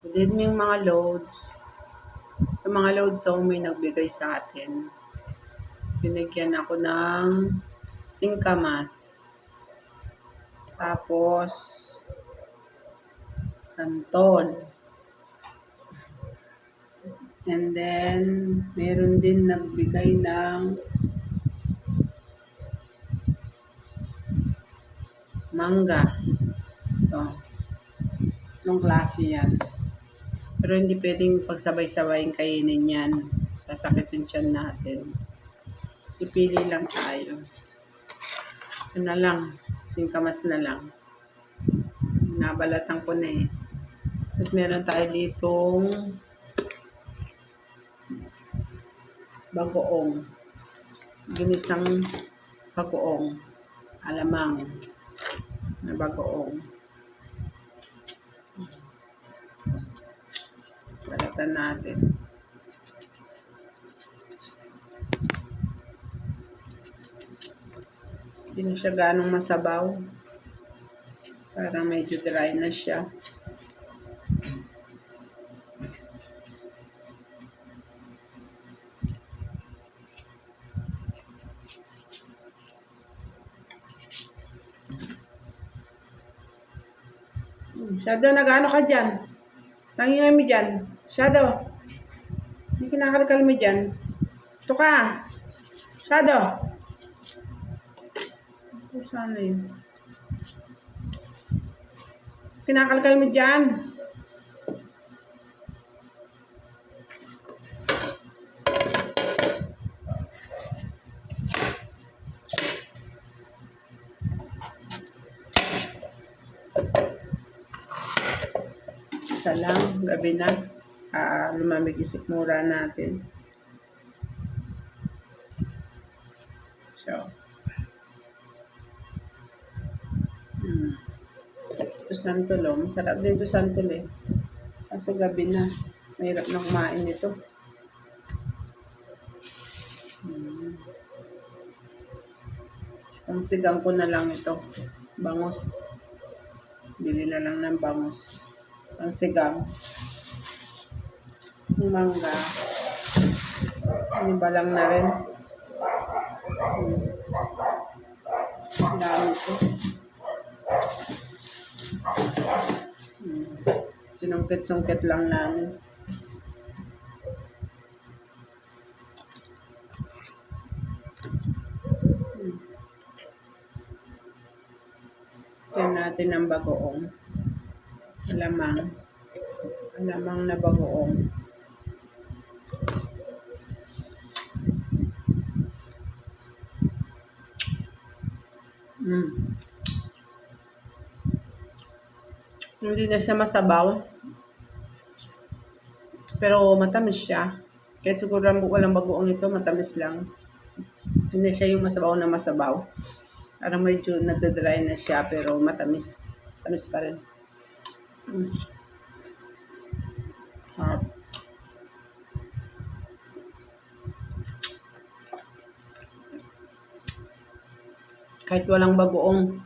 Good evening mga loads. Ito mga loads, so may nagbigay sa atin. Binigyan ako ng singkamas. Tapos, santol. And then, meron din nagbigay ng mangga. Ito. Anong klase yan? Pero hindi pwedeng pagsabay-sabayin kainin yan. Sasakit yung tiyan natin. Ipili lang tayo. Ito na lang. Singkamas na lang. Nabalatan ko na eh. Tapos meron tayo ditong bagoong. Ginisang bagoong. Alamang na bagoong. Balatan natin. Hindi na siya ganong masabaw. Parang medyo dry na siya. Hmm, Shadow, nag-ano ka dyan? Nangingay mo dyan. Shadow. Hindi kinakalkal mo dyan. Ito ka. Shadow. Ito sana yun. Kinakalkal mo dyan. Isa lang, gabi na. Ah, lumamig yung sikmura natin. So. Hmm. Ito santol, oh. Masarap din ito santol, eh. Kaso gabi na. Mahirap na kumain nito. Hmm. Ang sigang ko na lang ito. Bangus. Bili na lang ng bangus. Ang sigang. Mangga. Yung balang na rin. Hmm. Dami ko. Hmm. Sinungkit-sungkit lang namin. Hmm. Yan natin ang bagoong. Alamang. Alamang na bagoong. Mm. Hindi na siya masabaw. Pero matamis siya. Kahit siguro lang walang bagoong ito, matamis lang. Hindi siya yung masabaw na masabaw. Parang medyo nagdadry na siya, pero matamis. Tamis pa rin. Mm. Kahit walang bagoong,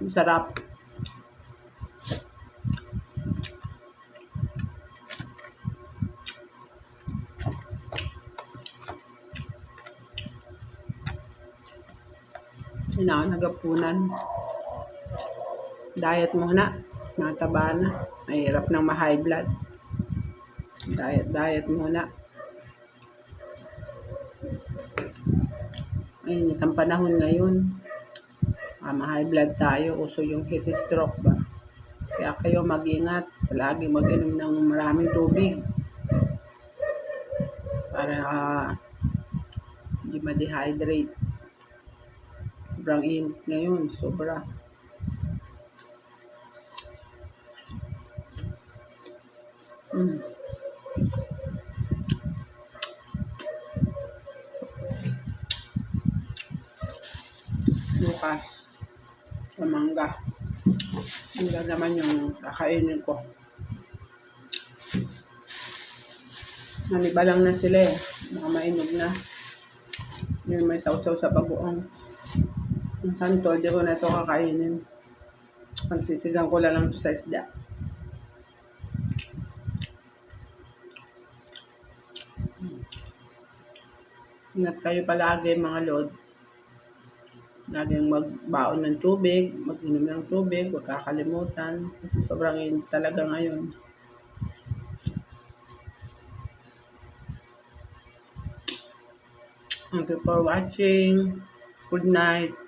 masarap. Kailangan nagapunan. Diet muna. Mataba na. Mahirap ng ma-high blood. Diet, diet muna. Ay, ang panahon ngayon. Ah, ma-high blood tayo. Uso yung heat stroke ba? Kaya kayo mag-ingat. Palagi mag-inom ng maraming tubig. Para ah, hindi ma-dehydrate. Sobrang init ngayon. Sobra. Mm. bukas sa mangga. Mangga naman yung kakainin ko. Nanibalang na sila eh. Mga mainog na. Yung may sausaw sa bagoong. Ang kanto, di ko na ito kakainin. Pansisigang ko lang ito sa isda. Ingat kayo palagi mga lods. Laging magbaon ng tubig, mag-inom ng tubig, huwag kakalimutan. Kasi sobrang init talaga ngayon. Thank you for watching. Good night.